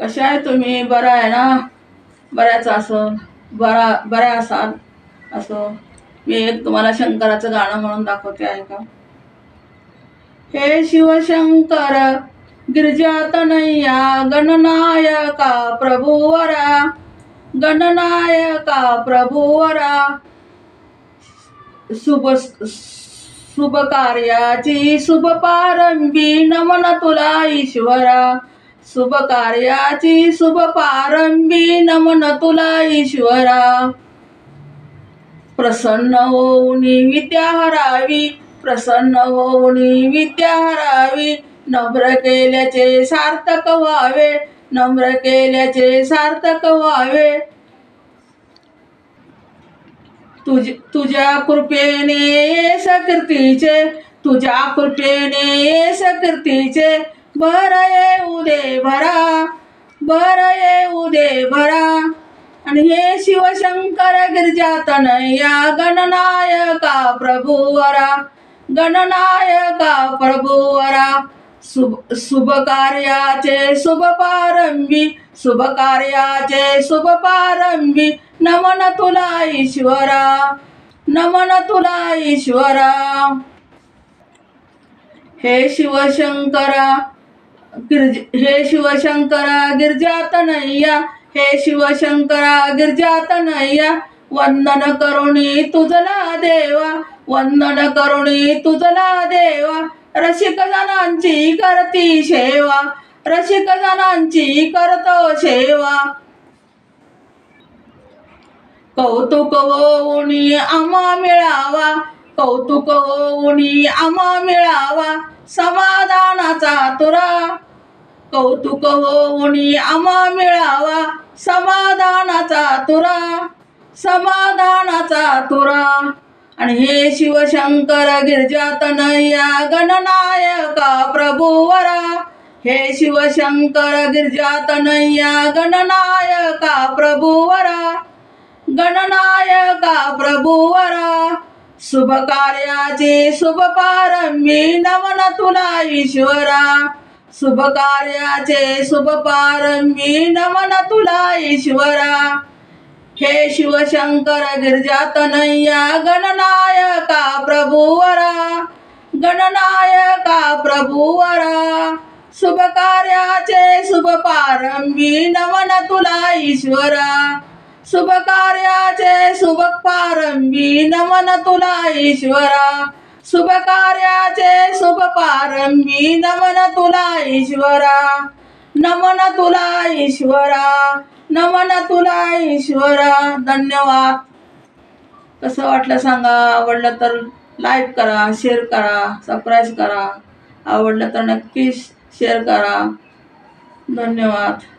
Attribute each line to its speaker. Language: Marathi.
Speaker 1: कशा आहे तुम्ही? बरं आहे ना? बऱ्याच असं बरा बऱ्या असाल. असं. मी एक तुम्हाला शंकराचं गाणं म्हणून दाखवते आहे का? हे शिवशंकर गिरिजातनय्या गणनायका प्रभुवरा. गणनायका प्रभुवरा. शुभ शुभ कार्याची शुभ पारंबी नमन तुला ईश्वरा. शुभ कार्याची शुभ पारंबी नमन तुला ईश्वरा. प्रसन्न होऊनी विद्या हरावी प्रसन्न होऊनी विद्या हरावी. नम्र केल्याचे सार्थक व्हावे नम्र केल्याचे सार्थक व्हावे. तुझ तुझ्या कृपेने सकृतीचे तुझ्या कृपेने सकृतीचे. बर येऊ दे भरा बर येऊ दे भरा. आणि हे शिवशंकर गिरिजातनया गणनायका प्रभुवरा गणनायका प्रभुवरा. शुभ शुभ कार्याचे शुभ पारंबी शुभ कार्याचे शुभ पारंबी नमन तुला ईश्वरा नमन तुला ईश्वरा. हे शिवशंकरा गिरज हे शिवशंकरा गिरजातनय्या हे शिवशंकरा गिरजातनय्या वंदन करुणी तुझला देवा वंदन करुणी तुझला देवा रसिक जनांची करती सेवा रसिक जनांची करतो सेवा. कौतुक ओणी आमा मिळावा कौतुक ओणी आमा मिळावा समाधाना कौतुक होऊनी आम्हा मिळावा समाधानाचा तुरा समाधानाचा तुरा. आणि हे शिवशंकर गिरजातनया गणनायका प्रभुवरा हे शिवशंकर गिरजातनया गणनायका प्रभुवरा गणनायका प्रभुवरा शुभ कार्याचे शुभ पारंबी नमन तुला ईश्वरा. शुभ कार्याचे शुभ पारंबी नमन तुला ईश्वरा. हे शिवशंकर गिरजातनय्या गणनायका प्रभुवरा. गणनायका प्रभुवरा. शुभ कार्याचे शुभ पारंबी नमन तुला ईश्वरा. शुभ कार्याचे शुभ पारंबी नमन तुला ईश्वरा. शुभ कार्याचे शुभ पारंबी नमन तुला ईश्वरा नमन तुला ईश्वरा नमन तुला ईश्वरा. धन्यवाद. कसं वाटलं सांगा? आवडलं तर लाईक करा शेअर करा सबस्क्राईब करा. आवडलं तर नक्की शेअर करा. धन्यवाद.